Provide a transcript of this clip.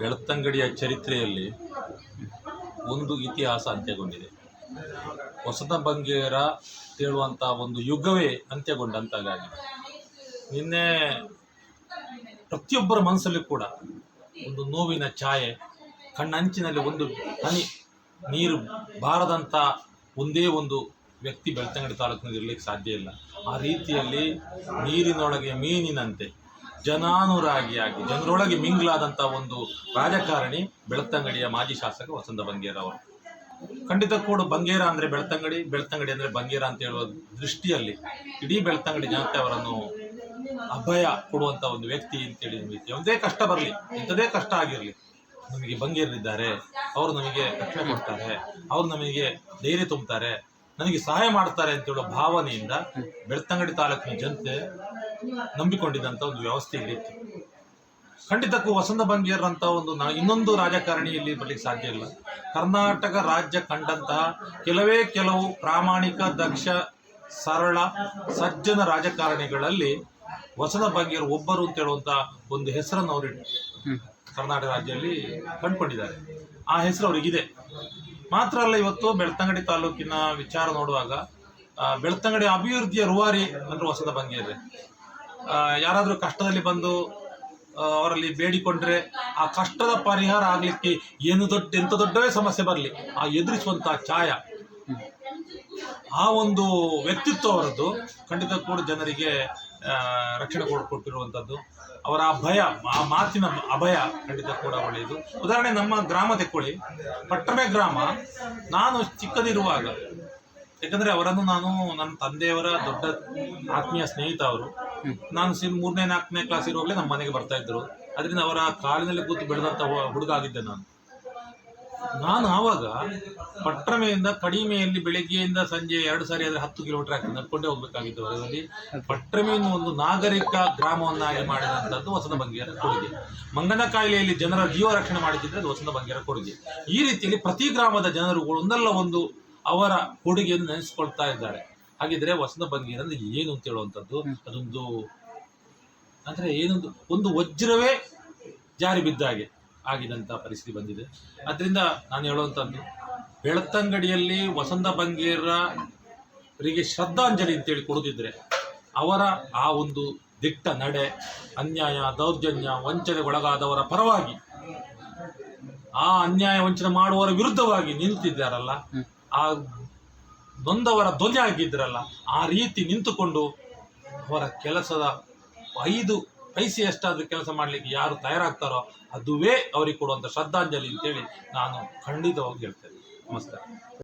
ಬೆಳ್ತಂಗಡಿಯ ಚರಿತ್ರೆಯಲ್ಲಿ ಒಂದು ಇತಿಹಾಸ ಅಂತ್ಯಗೊಂಡಿದೆ. ಹೊಸದ ಬಂಗೇರ ತೇಳುವಂಥ ಒಂದು ಯುಗವೇ ಅಂತ್ಯಗೊಂಡಂತಾಗಿದೆ ನಿನ್ನೆ ಪ್ರತಿಯೊಬ್ಬರ ಮನಸ್ಸಲ್ಲಿ ಕೂಡ ಒಂದು ನೋವಿನ ಛಾಯೆ, ಕಣ್ಣಂಚಿನಲ್ಲಿ ಒಂದು ಹನಿ, ನೀರು ಬಾರದಂಥ ಒಂದೇ ಒಂದು ವ್ಯಕ್ತಿ ಬೆಳ್ತಂಗಡಿ ತಾಲೂಕಿನಲ್ಲಿ ಇರಲಿಕ್ಕೆ ಸಾಧ್ಯ ಇಲ್ಲ. ಆ ರೀತಿಯಲ್ಲಿ ನೀರಿನೊಳಗೆ ಮೀನಿನಂತೆ ಜನಾನುರಾಗಿಯಾಗಿ, ಜನರೊಳಗೆ ಮಿಂಗ್ಲಾದಂಥ ಒಂದು ರಾಜಕಾರಣಿ ಬೆಳ್ತಂಗಡಿಯ ಮಾಜಿ ಶಾಸಕ ವಸಂತ ಬಂಗೇರ ಅವರು. ಖಂಡಿತ ಕೂಡ ಬಂಗೇರ ಅಂದರೆ ಬೆಳ್ತಂಗಡಿ ಬೆಳ್ತಂಗಡಿ ಅಂದರೆ ಬಂಗೇರ ಅಂತ ಹೇಳುವ ದೃಷ್ಟಿಯಲ್ಲಿ ಇಡೀ ಬೆಳ್ತಂಗಡಿ ಜನತೆ ಅವರನ್ನು ಅಭಯ ಕೊಡುವಂಥ ಒಂದು ವ್ಯಕ್ತಿ ಅಂತೇಳಿ ಯಾವುದೇ ಕಷ್ಟ ಬರಲಿ ಎಂಥದೇ ಕಷ್ಟ ಆಗಿರಲಿ, ನಮಗೆ ಬಂಗೇರಿದ್ದಾರೆ ಅವರು ನಮಗೆ ರಕ್ಷಣೆ ಕೊಡ್ತಾರೆ, ಅವರು ನಮಗೆ ಧೈರ್ಯ ತುಂಬುತ್ತಾರೆ ನನಗೆ ಸಹಾಯ ಮಾಡ್ತಾರೆ ಅಂತ ಹೇಳೋ ಭಾವನೆಯಿಂದ ಬೆಳ್ತಂಗಡಿ ತಾಲೂಕಿನ ಜನತೆ ನಂಬಿಕೊಂಡಿದ್ದಂಥ ಒಂದು ವ್ಯವಸ್ಥೆ ಇಲ್ಲಿತ್ತು ಖಂಡಿತಕ್ಕೂ ವಸಂತ ಬಂಗೇರ್ ಅಂತ ಒಂದು ನಾ ಇನ್ನೊಂದು ರಾಜಕಾರಣಿಯಲ್ಲಿ ಬರ್ಲಿಕ್ಕೆ ಸಾಧ್ಯ ಇಲ್ಲ. ಕರ್ನಾಟಕ ರಾಜ್ಯ ಕಂಡಂತಹ ಕೆಲವೇ ಕೆಲವು ಪ್ರಾಮಾಣಿಕ ದಕ್ಷ ಸರಳ ಸಜ್ಜನ ರಾಜಕಾರಣಿಗಳಲ್ಲಿ ವಸಂತ ಬಂಗೇರ್ ಒಬ್ಬರು ಅಂತ ಹೇಳುವಂತ ಒಂದು ಹೆಸರನ್ನು ಅವರು ಕರ್ನಾಟಕ ರಾಜ್ಯದಲ್ಲಿ ಕಂಡುಕೊಂಡಿದ್ದಾರೆ. ಆ ಹೆಸರು ಅವರಿಗಿದೆ. ಮಾತ್ರ ಅಲ್ಲ, ಇವತ್ತು ಬೆಳ್ತಂಗಡಿ ತಾಲೂಕಿನ ವಿಚಾರ ನೋಡುವಾಗ ಬೆಳ್ತಂಗಡಿ ಅಭಿವೃದ್ಧಿಯ ರೂವಾರಿ ಅಂದ್ರೆ ಹೊಸದ ಭಂಗಿಯಿದೆ ಯಾರಾದರೂ ಕಷ್ಟದಲ್ಲಿ ಬಂದು ಅವರಲ್ಲಿ ಬೇಡಿಕೊಂಡ್ರೆ ಆ ಕಷ್ಟದ ಪರಿಹಾರ ಆಗಲಿಕ್ಕೆ ಏನು ದೊಡ್ಡ ಎಂಥ ದೊಡ್ಡವೇ ಸಮಸ್ಯೆ ಬರಲಿ, ಆ ಎದುರಿಸುವಂತಹ ಛಾಯ ಆ ಒಂದು ವ್ಯಕ್ತಿತ್ವ ಅವರದ್ದು. ಖಂಡಿತ ಕೂಡ ಜನರಿಗೆ ರಕ್ಷಣೆ ಕೊಟ್ಟಿರುವಂಥದ್ದು ಅವರ ಭಯ, ಆ ಮಾತಿನ ಅಭಯ ಖಂಡಿತ ಕೂಡ ಒಳ್ಳೆಯದು. ಉದಾಹರಣೆ ನಮ್ಮ ಗ್ರಾಮ ತೆಕ್ಕೊಳ್ಳಿ. ಪಟ್ಟಮೆ ಗ್ರಾಮ. ನಾನು ಚಿಕ್ಕದಿರುವಾಗ, ಯಾಕಂದ್ರೆ ಅವರನ್ನು ನಾನು ನನ್ನ ತಂದೆಯವರ ದೊಡ್ಡ ಆತ್ಮೀಯ ಸ್ನೇಹಿತ ಅವರು. ನಾನು ಸಿ, ಮೂರನೇ, ನಾಲ್ಕನೇ ಕ್ಲಾಸ್ ಇರುವಾಗಲೇ ನಮ್ಮ ಮನೆಗೆ ಬರ್ತಾ ಇದ್ರು ಅದರಿಂದ ಅವರ ಕಾಲಿನಲ್ಲಿ ಕೂತು ಬೆಳೆದಂತ ಹುಡುಗ ಆಗಿದ್ದೆ ನಾನು. ನಾನು ಆವಾಗ ಪಟ್ರಮೆಯಿಂದ ಕಡಿಮೆಯಲ್ಲಿ ಬೆಳಗ್ಗೆಯಿಂದ ಸಂಜೆ ಎರಡು ಸಾರಿ ಆದರೆ ಹತ್ತು ಕಿಲೋಮೀಟರ್ ಆಗ್ತದೆ. ನಡ್ಕೊಂಡೇ ಹೋಗ್ಬೇಕಾಗಿತ್ತು ಅದರಲ್ಲಿ ಪಟ್ರಮೆಯನ್ನು ಒಂದು ನಾಗರಿಕ ಗ್ರಾಮವನ್ನಾಗಿ ಮಾಡಿದಂಥದ್ದು ವಸಂತ ಬಂಗೇರ ಕೊಡುಗೆ. ಮಂಗನ ಕಾಯಿಲೆಯಲ್ಲಿ ಜನರ ಜೀವ ರಕ್ಷಣೆ ಮಾಡಿದ್ರೆ ಅದು ವಸಂತ ಬಂಗೇರ ಕೊಡುಗೆ. ಈ ರೀತಿಯಲ್ಲಿ ಪ್ರತಿ ಗ್ರಾಮದ ಜನರು ಒಂದಲ್ಲ ಒಂದು ಅವರ ಕೊಡುಗೆಯನ್ನು ನೆನೆಸ್ಕೊಳ್ತಾ ಇದ್ದಾರೆ. ಹಾಗಿದ್ರೆ ವಸಂತ ಬಂಗೇರ ಏನು ಅಂತ ಹೇಳುವಂಥದ್ದು ಅದೊಂದು, ಅಂದ್ರೆ ಏನೊಂದು, ಒಂದು ವಜ್ರವೇ ಜಾರಿ ಬಿದ್ದ ಹಾಗೆ ಆಗಿದಂಥ ಪರಿಸ್ಥಿತಿ ಬಂದಿದೆ. ಅದರಿಂದ ನಾನು ಹೇಳುವಂಥದ್ದು ಬೆಳ್ತಂಗಡಿಯಲ್ಲಿ ವಸಂತ ಬಂಗೇರರಿಗೆ ಶ್ರದ್ಧಾಂಜಲಿ ಅಂತೇಳಿ ಕೊಡುದಿದ್ರೆ ಅವರ ಆ ಒಂದು ದಿಟ್ಟ ನಡೆ, ಅನ್ಯಾಯ, ದೌರ್ಜನ್ಯ ವಂಚನೆಗೊಳಗಾದವರ ಪರವಾಗಿ, ಆ ಅನ್ಯಾಯ ವಂಚನೆ ಮಾಡುವವರ ವಿರುದ್ಧವಾಗಿ ನಿಂತಿದ್ದಾರಲ್ಲ, ಆ ನೊಂದವರ ಧ್ವನಿ ಆಗಿದ್ರಲ್ಲ, ಆ ರೀತಿ ನಿಂತುಕೊಂಡು ಅವರ ಕೆಲಸದ ಐದು ಪೈಸೆಯಷ್ಟಾದ್ರೂ ಕೆಲಸ ಮಾಡಲಿಕ್ಕೆ ಯಾರು ತಯಾರಾಗ್ತಾರೋ ಅದುವೇ ಅವರಿಗೆ ಕೊಡುವಂಥ ಶ್ರದ್ಧಾಂಜಲಿ ಅಂತೇಳಿ ನಾನು ಖಂಡಿತವಾಗಿ ಹೇಳ್ತೇನೆ. ನಮಸ್ಕಾರ.